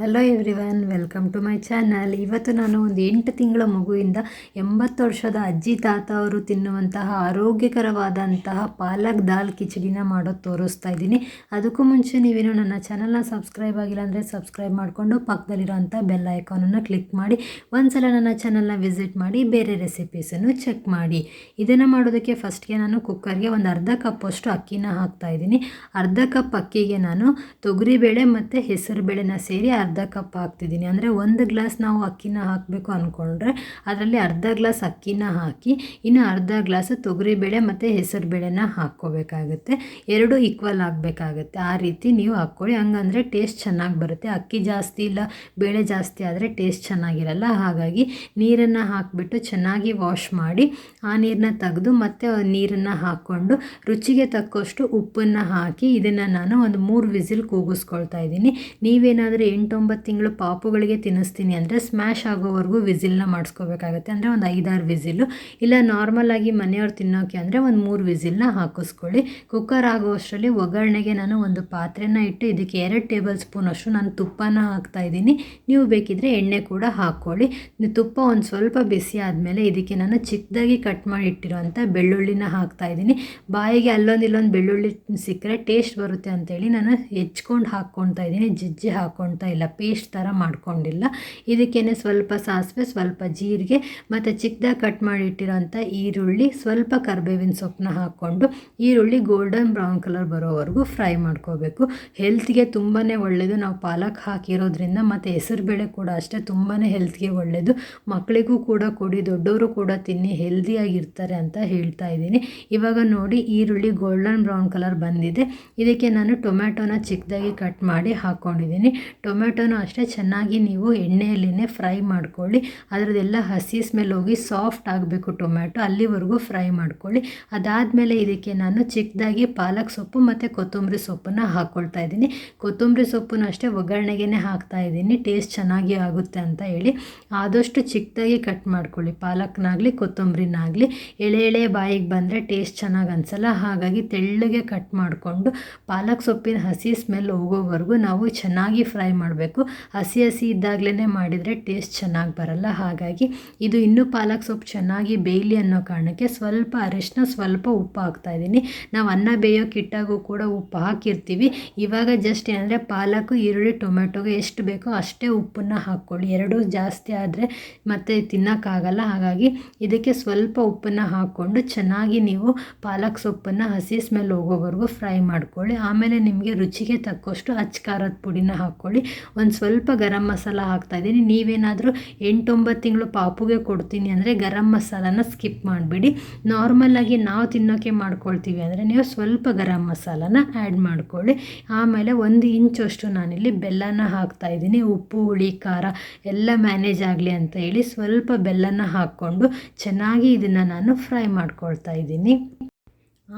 Hello everyone welcome to my channel ಇವತ್ತು ನಾನು ಒಂದು ಎಂಟು ತಿಂಗಳ ಮಗುವಿಂದ ಎಂಬತ್ತು ವರ್ಷದ ಅಜ್ಜಿ ತಾತ ಅವರು ತಿನ್ನುವಂತಹ ಆರೋಗ್ಯಕರವಾದಂತಹ ಪಾಲಕ್ ದಾಲ್ ಕಿಚಡಿನ ಮಾಡೋದು ತೋರಿಸ್ತಾ ಇದ್ದೀನಿ. ಅದಕ್ಕೂ ಮುಂಚೆ ನೀವೇನು ನನ್ನ ಚಾನಲ್ನ ಸಬ್ಸ್ಕ್ರೈಬ್ ಆಗಿಲ್ಲ ಅಂದರೆ ಸಬ್ಸ್ಕ್ರೈಬ್ ಮಾಡಿಕೊಂಡು ಪಕ್ಕದಲ್ಲಿರೋಂಥ ಬೆಲ್ ಐಕಾನನ್ನು ಕ್ಲಿಕ್ ಮಾಡಿ ಒಂದು ಸಲ ನನ್ನ ಚಾನಲ್ನ ವಿಸಿಟ್ ಮಾಡಿ, ಬೇರೆ ರೆಸಿಪೀಸನ್ನು ಚೆಕ್ ಮಾಡಿ. ಇದನ್ನು ಮಾಡೋದಕ್ಕೆ ಫಸ್ಟ್ಗೆ ನಾನು ಕುಕ್ಕರ್ಗೆ ಒಂದು ಅರ್ಧ ಕಪ್ಪಷ್ಟು ಅಕ್ಕಿನ ಹಾಕ್ತಾ ಇದ್ದೀನಿ. ಅರ್ಧ ಕಪ್ ಅಕ್ಕಿಗೆ ನಾನು ತೊಗರಿಬೇಳೆ ಮತ್ತು ಹೆಸರುಬೇಳೆನ ಸೇರಿ ಅರ್ಧ ಕಪ್ ಹಾಕ್ತಿದ್ದೀನಿ. ಅಂದರೆ ಒಂದು ಗ್ಲಾಸ್ ನಾವು ಅಕ್ಕಿನ ಹಾಕಬೇಕು ಅಂದ್ಕೊಂಡ್ರೆ ಅದರಲ್ಲಿ ಅರ್ಧ ಗ್ಲಾಸ್ ಅಕ್ಕಿನ ಹಾಕಿ, ಇನ್ನು ಅರ್ಧ ಗ್ಲಾಸ್ ತೊಗರಿಬೇಳೆ ಮತ್ತು ಹೆಸರುಬೇಳೆನ ಹಾಕ್ಕೋಬೇಕಾಗುತ್ತೆ. ಎರಡು ಈಕ್ವಲ್ ಆಗಬೇಕಾಗುತ್ತೆ. ಆ ರೀತಿ ನೀವು ಹಾಕ್ಕೊಳ್ಳಿ. ಹಂಗಂದರೆ ಟೇಸ್ಟ್ ಚೆನ್ನಾಗಿ ಬರುತ್ತೆ. ಅಕ್ಕಿ ಜಾಸ್ತಿ ಇಲ್ಲ, ಬೇಳೆ ಜಾಸ್ತಿ ಆದರೆ ಟೇಸ್ಟ್ ಚೆನ್ನಾಗಿರಲ್ಲ. ಹಾಗಾಗಿ ನೀರನ್ನು ಹಾಕಿಬಿಟ್ಟು ಚೆನ್ನಾಗಿ ವಾಶ್ ಮಾಡಿ, ಆ ನೀರನ್ನ ತೆಗೆದು ಮತ್ತೆ ನೀರನ್ನು ಹಾಕ್ಕೊಂಡು ರುಚಿಗೆ ತಕ್ಕಷ್ಟು ಉಪ್ಪನ್ನು ಹಾಕಿ ಇದನ್ನು ನಾನು ಒಂದು ಮೂರು ವಿಸಿಲ್ ಕೂಗಿಸ್ಕೊಳ್ತಾ ಇದ್ದೀನಿ. ನೀವೇನಾದರೂ ಎಂಟೊಂಬತ್ತು ತಿಂಗಳು ಪಾಪುಗಳಿಗೆ ತಿನ್ನಿಸ್ತೀನಿ ಅಂದರೆ ಸ್ಮ್ಯಾಶ್ ಆಗೋವರೆಗೂ ವಿಸಿಲ್ನ ಮಾಡಿಸ್ಕೋಬೇಕಾಗತ್ತೆ. ಅಂದರೆ ಒಂದು ಐದಾರು ವಿಸಿಲು. ಇಲ್ಲ ನಾರ್ಮಲ್ ಆಗಿ ಮನೆಯವ್ರು ತಿನ್ನೋಕೆ ಅಂದರೆ ಒಂದು ಮೂರು ವಿಸಿಲ್ನ ಹಾಕಿಸ್ಕೊಳ್ಳಿ. ಕುಕ್ಕರ್ ಆಗೋಷ್ಟರಲ್ಲಿ ಒಗ್ಗರಣೆಗೆ ನಾನು ಒಂದು ಪಾತ್ರೆನ ಇಟ್ಟು ಇದಕ್ಕೆ ಎರಡು ಟೇಬಲ್ ಸ್ಪೂನ್ ಅಷ್ಟು ನಾನು ತುಪ್ಪನ ಹಾಕ್ತಾ ಇದ್ದೀನಿ. ನೀವು ಬೇಕಿದ್ರೆ ಎಣ್ಣೆ ಕೂಡ ಹಾಕ್ಕೊಳ್ಳಿ. ತುಪ್ಪ ಒಂದು ಸ್ವಲ್ಪ ಬಿಸಿ ಆದಮೇಲೆ ಇದಕ್ಕೆ ನಾನು ಚಿಕ್ಕದಾಗಿ ಕಟ್ ಮಾಡಿ ಬೆಳ್ಳುಳ್ಳಿನ ಹಾಕ್ತಾ ಇದ್ದೀನಿ. ಬಾಯಿಗೆ ಅಲ್ಲೊಂದು ಇಲ್ಲೊಂದು ಬೆಳ್ಳುಳ್ಳಿ ಸಿಕ್ಕರೆ ಟೇಸ್ಟ್ ಬರುತ್ತೆ ಅಂತೇಳಿ ನಾನು ಹೆಚ್ಕೊಂಡು ಹಾಕ್ಕೊಳ್ತಾ ಇದ್ದೀನಿ. ಜಜ್ಜಿ ಹಾಕ್ಕೊಳ್ತಾ ಇಲ್ಲ. ಪೇಸ್ಟ್ ಥರ ಮಾಡ್ಕೊಂಡಿಲ್ಲ. ಇದಕ್ಕೇನೆ ಸ್ವಲ್ಪ ಸಾಸಿವೆ, ಸ್ವಲ್ಪ ಜೀರಿಗೆ, ಮತ್ತು ಚಿಕ್ಕದಾಗಿ ಕಟ್ ಮಾಡಿಟ್ಟಿರೋಂಥ ಈರುಳ್ಳಿ, ಸ್ವಲ್ಪ ಕರ್ಬೇವಿನ ಸೊಪ್ಪನ್ನ ಹಾಕ್ಕೊಂಡು ಈರುಳ್ಳಿ ಗೋಲ್ಡನ್ ಬ್ರೌನ್ ಕಲರ್ ಬರೋವರೆಗೂ ಫ್ರೈ ಮಾಡ್ಕೋಬೇಕು. ಹೆಲ್ತ್ಗೆ ತುಂಬಾ ಒಳ್ಳೆಯದು ನಾವು ಪಾಲಕ್ ಹಾಕಿರೋದ್ರಿಂದ ಮತ್ತು ಹೆಸರುಬೇಳೆ ಕೂಡ ಅಷ್ಟೇ ತುಂಬಾ ಹೆಲ್ತ್ಗೆ ಒಳ್ಳೆಯದು ಮಕ್ಕಳಿಗೂ ಕೂಡ ಕೊಡಿ, ದೊಡ್ಡವರು ಕೂಡ ತಿನ್ನಿ ಹೆಲ್ದಿಯಾಗಿರ್ತಾರೆ ಅಂತ ಹೇಳ್ತಾ ಇದ್ದೀನಿ. ಇವಾಗ ನೋಡಿ ಈರುಳ್ಳಿ ಗೋಲ್ಡನ್ ಬ್ರೌನ್ ಕಲರ್ ಬಂದಿದೆ. ಇದಕ್ಕೆ ನಾನು ಟೊಮ್ಯಾಟೊನ ಚಿಕ್ಕದಾಗಿ ಕಟ್ ಮಾಡಿ ಹಾಕ್ಕೊಂಡಿದ್ದೀನಿ ಟೊಮ್ಯಾಟೊನ ಅಷ್ಟೇ ಚೆನ್ನಾಗಿ ನೀವು ಎಣ್ಣೆಯಲ್ಲಿನೇ ಫ್ರೈ ಮಾಡ್ಕೊಳ್ಳಿ. ಅದರದ್ದೆಲ್ಲ ಹಸಿ ಸ್ಮೆಲ್ ಹೋಗಿ ಸಾಫ್ಟ್ ಆಗಬೇಕು ಟೊಮ್ಯಾಟೊ. ಅಲ್ಲಿವರೆಗೂ ಫ್ರೈ ಮಾಡ್ಕೊಳ್ಳಿ. ಅದಾದಮೇಲೆ ಇದಕ್ಕೆ ನಾನು ಚಿಕ್ಕದಾಗಿ ಪಾಲಕ್ ಸೊಪ್ಪು ಮತ್ತು ಕೊತ್ತಂಬರಿ ಸೊಪ್ಪನ್ನು ಹಾಕ್ಕೊಳ್ತಾ ಇದ್ದೀನಿ. ಕೊತ್ತಂಬರಿ ಸೊಪ್ಪನ್ನು ಅಷ್ಟೇ ಒಗ್ಗರಣೆಗೆ ಹಾಕ್ತಾ ಇದ್ದೀನಿ. ಟೇಸ್ಟ್ ಚೆನ್ನಾಗಿ ಆಗುತ್ತೆ ಅಂತ ಹೇಳಿ. ಆದಷ್ಟು ಚಿಕ್ಕದಾಗಿ ಕಟ್ ಮಾಡ್ಕೊಳ್ಳಿ. ಪಾಲಕ್ನಾಗಲಿ, ಕೊತ್ತಂಬರಿನಾಗಲಿ. ಎಳೆ ಎಳೆ ಬಾಯಿಗೆ ಬಂದರೆ ಟೇಸ್ಟ್ ಚೆನ್ನಾಗಿ ಅನಿಸಲ್ಲ. ಹಾಗಾಗಿ ತೆಳ್ಳಗೆ ಕಟ್ ಮಾಡಿಕೊಂಡು ಪಾಲಕ್ ಸೊಪ್ಪಿನ ಹಸಿ ಸ್ಮೆಲ್ ಹೋಗೋವರೆಗೂ ನಾವು ಚೆನ್ನಾಗಿ ಫ್ರೈ ಮಾಡಬೇಕು. ಹಸಿ ಹಸಿ ಇದ್ದಾಗಲೇ ಮಾಡಿದರೆ ಟೇಸ್ಟ್ ಚೆನ್ನಾಗಿ ಬರಲ್ಲ. ಹಾಗಾಗಿ ಇದು ಇನ್ನೂ ಪಾಲಕ್ ಸೊಪ್ಪು ಚೆನ್ನಾಗಿ ಬೇಯಲಿ ಅನ್ನೋ ಕಾರಣಕ್ಕೆ ಸ್ವಲ್ಪ ಅರಿಶಿನ ಸ್ವಲ್ಪ ಉಪ್ಪು ಹಾಕ್ತಾ ಇದ್ದೀನಿ. ನಾವು ಅನ್ನ ಬೇಯೋಕೆ ಇಟ್ಟಾಗೂ ಕೂಡ ಉಪ್ಪು ಹಾಕಿರ್ತೀವಿ. ಇವಾಗ ಜಸ್ಟ್ ಏನಂದರೆ ಪಾಲಕ್, ಈರುಳ್ಳಿ ಟೊಮೆಟೊಗೆ ಎಷ್ಟು ಬೇಕೋ ಅಷ್ಟೇ ಉಪ್ಪನ್ನು ಹಾಕ್ಕೊಳ್ಳಿ. ಎರಡೂ ಜಾಸ್ತಿ ಆದರೆ ಮತ್ತೆ ತಿನ್ನೋಕ್ಕಾಗಲ್ಲ ಹಾಗಾಗಿ ಇದಕ್ಕೆ ಸ್ವಲ್ಪ ಉಪ್ಪನ್ನು ಹಾಕ್ಕೊಂಡು ಚೆನ್ನಾಗಿ ನೀವು ಪಾಲಕ್ ಸೊಪ್ಪನ್ನು ಹಸಿ ಸ್ಮೆಲ್ ಹೋಗೋವರೆಗೂ ಫ್ರೈ ಮಾಡ್ಕೊಳ್ಳಿ. ಆಮೇಲೆ ನಿಮಗೆ ರುಚಿಗೆ ತಕ್ಕಷ್ಟು ಅಚ್ಚ ಖಾರದ ಪುಡಿನ ಹಾಕ್ಕೊಳ್ಳಿ. ಒಂದು ಸ್ವಲ್ಪ ಗರಂ ಮಸಾಲ ಹಾಕ್ತಾಯಿದ್ದೀನಿ ನೀವೇನಾದರೂ ಎಂಟೊಂಬತ್ತು ತಿಂಗಳು ಪಾಪುಗೆ ಕೊಡ್ತೀನಿ ಅಂದರೆ ಗರಂ ಮಸಾಲನ ಸ್ಕಿಪ್ ಮಾಡಿಬಿಡಿ. ನಾರ್ಮಲಾಗಿ ನಾವು ತಿನ್ನೋಕ್ಕೆ ಮಾಡ್ಕೊಳ್ತೀವಿ ಅಂದರೆ ನೀವು ಸ್ವಲ್ಪ ಗರಂ ಮಸಾಲಾನ ಆ್ಯಡ್ ಮಾಡ್ಕೊಳ್ಳಿ. ಆಮೇಲೆ ಒಂದು ಇಂಚಷ್ಟು ನಾನಿಲ್ಲಿ ಬೆಲ್ಲನ ಹಾಕ್ತಾಯಿದ್ದೀನಿ ಉಪ್ಪು, ಹುಳಿ, ಖಾರ ಎಲ್ಲ ಮ್ಯಾನೇಜ್ ಆಗಲಿ ಅಂತ ಹೇಳಿ ಸ್ವಲ್ಪ ಬೆಲ್ಲನ ಹಾಕ್ಕೊಂಡು ಚೆನ್ನಾಗಿ ಇದನ್ನು ನಾನು ಫ್ರೈ ಮಾಡ್ಕೊಳ್ತಾ ಇದ್ದೀನಿ.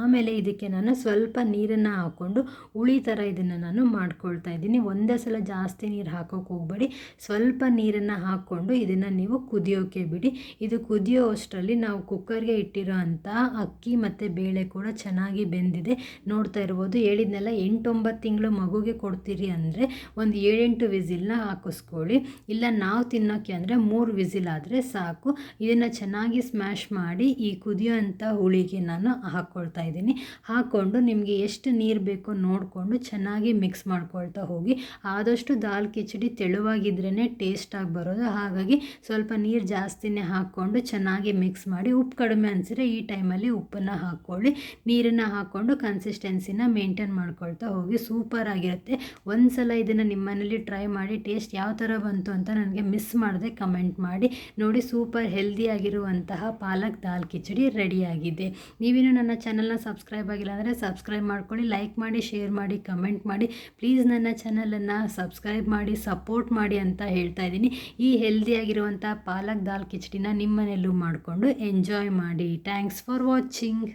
ಆಮೇಲೆ ಇದಕ್ಕೆ ನಾನು ಸ್ವಲ್ಪ ನೀರನ್ನು ಹಾಕ್ಕೊಂಡು ಹುಳಿ ಥರ ಇದನ್ನು ನಾನು ಮಾಡ್ಕೊಳ್ತಾ ಇದ್ದೀನಿ. ಒಂದೇ ಸಲ ಜಾಸ್ತಿ ನೀರು ಹಾಕೋಕೆ ಹೋಗಬೇಡಿ. ಸ್ವಲ್ಪ ನೀರನ್ನು ಹಾಕ್ಕೊಂಡು ಇದನ್ನು ನೀವು ಕುದಿಯೋಕೆ ಬಿಡಿ. ಇದು ಕುದಿಯೋ ಅಷ್ಟರಲ್ಲಿ ನಾವು ಕುಕ್ಕರ್ಗೆ ಇಟ್ಟಿರೋ ಅಂಥ ಅಕ್ಕಿ ಮತ್ತು ಬೇಳೆ ಕೂಡ ಚೆನ್ನಾಗಿ ಬೆಂದಿದೆ. ನೋಡ್ತಾ ಇರ್ಬೋದು. ಹೇಳಿದ್ನೆಲ್ಲ, ಎಂಟೊಂಬತ್ತು ತಿಂಗಳು ಮಗುಗೆ ಕೊಡ್ತೀರಿ ಅಂದರೆ ಒಂದು ಏಳೆಂಟು ವಿಸಿಲ್ನ ಹಾಕಿಸ್ಕೊಳ್ಳಿ. ಇಲ್ಲ, ನಾವು ತಿನ್ನೋಕ್ಕೆ ಅಂದರೆ ಮೂರು ವಿಸಿಲ್ ಆದರೆ ಸಾಕು. ಇದನ್ನು ಚೆನ್ನಾಗಿ ಸ್ಮ್ಯಾಶ್ ಮಾಡಿ ಈ ಕುದಿಯೋ ಅಂಥ ಹುಳಿಗೆ ನಾನು ಹಾಕ್ಕೊಳ್ತಾ ಇದ್ದೀನಿ. ಹಾಕ್ಕೊಂಡು ನಿಮಗೆ ಎಷ್ಟು ನೀರು ಬೇಕೋ ನೋಡಿಕೊಂಡು ಚೆನ್ನಾಗಿ ಮಿಕ್ಸ್ ಮಾಡ್ಕೊಳ್ತಾ ಹೋಗಿ. ಆದಷ್ಟು ದಾಲ್, ಕಿಚಡಿ ತೆಳುವಾಗಿದ್ರೇ ಟೇಸ್ಟಾಗಿ ಬರೋದು. ಹಾಗಾಗಿ ಸ್ವಲ್ಪ ನೀರು ಜಾಸ್ತಿನೇ ಹಾಕ್ಕೊಂಡು ಚೆನ್ನಾಗಿ ಮಿಕ್ಸ್ ಮಾಡಿ, ಉಪ್ಪು ಕಡಿಮೆ ಅನಿಸಿದ್ರೆ ಈ ಟೈಮಲ್ಲಿ ಉಪ್ಪನ್ನು ಹಾಕ್ಕೊಳ್ಳಿ. ನೀರನ್ನು ಹಾಕ್ಕೊಂಡು ಕನ್ಸಿಸ್ಟೆನ್ಸಿನ ಮೇಂಟೈನ್ ಮಾಡ್ಕೊಳ್ತಾ ಹೋಗಿ. ಸೂಪರ್ ಆಗಿರುತ್ತೆ. ಒಂದು ಸಲ ಇದನ್ನು ನಿಮ್ಮನೇಲಿ ಟ್ರೈ ಮಾಡಿ ಟೇಸ್ಟ್ ಯಾವ ಥರ ಬಂತು ಅಂತ ನನಗೆ ಮಿಸ್ ಮಾಡದೆ ಕಮೆಂಟ್ ಮಾಡಿ. ನೋಡಿ ಸೂಪರ್ ಹೆಲ್ದಿಯಾಗಿರುವಂತಹ ಪಾಲಕ್, ದಾಲ್, ಕಿಚಡಿ ರೆಡಿಯಾಗಿದೆ ನೀವೇನು ನನ್ನ ಚಾನಲ್ನ ಸಬ್ಸ್ಕ್ರೈಬ್ ಆಗಿಲ್ಲ ಅಂದರೆ ಸಬ್ಸ್ಕ್ರೈಬ್ ಮಾಡ್ಕೊಳ್ಳಿ ಲೈಕ್ ಮಾಡಿ ಶೇರ್ ಮಾಡಿ ಕಮೆಂಟ್ ಮಾಡಿ. ಪ್ಲೀಸ್ ನನ್ನ ಚಾನಲನ್ನು ಸಬ್ಸ್ಕ್ರೈಬ್ ಮಾಡಿ ಸಪೋರ್ಟ್ ಮಾಡಿ ಅಂತ ಹೇಳ್ತಾ ಇದ್ದೀನಿ. ಈ ಹೆಲ್ದಿಯಾಗಿರುವಂಥ ಪಾಲಕ್ ದಾಲ್ ಕಿಚಡಿನ ನಿಮ್ಮನೆಯಲ್ಲೂ ಮಾಡಿಕೊಂಡು ಎಂಜಾಯ್ ಮಾಡಿ. Thanks for watching